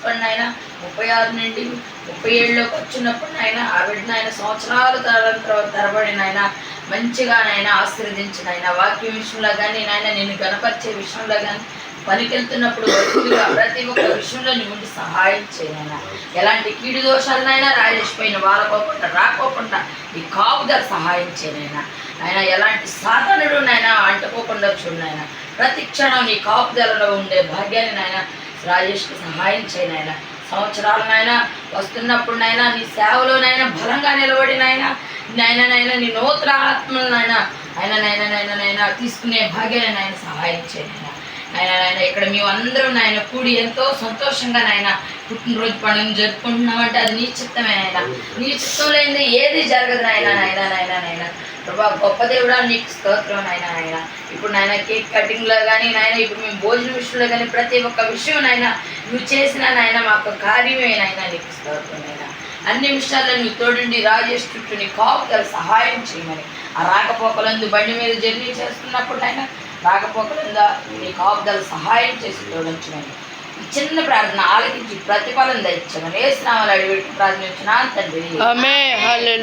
తీసుకోండి ఆయన ముప్పై ఆరు నుండి ముప్పై ఏళ్ళలోకి వచ్చినప్పుడు నాయన ఆవిడ నాయన సంవత్సరాల తర తరబడి నాయన మంచిగా నాయన ఆశీర్వదించిన ఆయన వాక్యం విషయంలో కానీ నాయన నేను గణపరిచే విషయంలో కానీ పనికి వెళ్తున్నప్పుడు ప్రతి ఒక్క విషయంలో నీ ముందు సహాయం చేయనైనా. ఎలాంటి కీడు దోషాలనైనా రాజేష్ పైన వాళ్ళకోకుండా రాకోకుండా నీ కాపుదల సహాయం చేయనైనా. ఆయన ఎలాంటి సాధనుడు నాయన అంటుకోకుండా చూడనైనా. ప్రతి క్షణం నీ కాపుదలలో ఉండే భాగ్యాన్ని నాయన రాజేష్కి సహాయం చేయనైనా సంవత్సరాలనైనా వస్తున్నప్పుడునైనా నీ సేవలోనైనా బలంగా నిలబడి నాయన. నీ నూతన ఆత్మలనైనా ఆయన నైనా నైనా నైనా తీసుకునే భాగ్యాన్ని నాయన సహాయం చేయనైనా ఆయన నాయన ఇక్కడ మేమందరం నాయన కూడి ఎంతో సంతోషంగా నాయన పుట్టినరోజు పండుగ జరుపుకుంటున్నామంటే అది నీ చిత్తమే నాయన. నీ చిత్తం లేనిది ఏది జరగదు నాయన నాయన నాయన నాయన. ప్రభా గొప్ప దేవుడా నీకు స్తోత్రం నాయన నాయన. ఇప్పుడు నాయన కేక్ కటింగ్లో కానీ నాయన ఇప్పుడు మేము భోజన విషయంలో కానీ ప్రతి ఒక్క విషయం నాయన నువ్వు చేసిన నాయన మాకు కార్యమే నాయన నీకు స్తోత్రం నాయన. అన్ని విషయాల్లో నువ్వు తోడుండి రాజేష్ చుట్టూ నీ కాపుదల సహాయం చేయమని. ఆ రాకపోకలందు బండి మీద జర్నీ చేస్తున్నప్పుడు ఆయన రాకపోకలందా నీ కాపుదల సహాయం చేసి తోడించమని. ఈ చిన్న ప్రార్థన ఆలకించి ప్రతిఫలం తెచ్చమని ఏ స్నామాలు అడిగి ప్రార్థన తండ్రి. అంత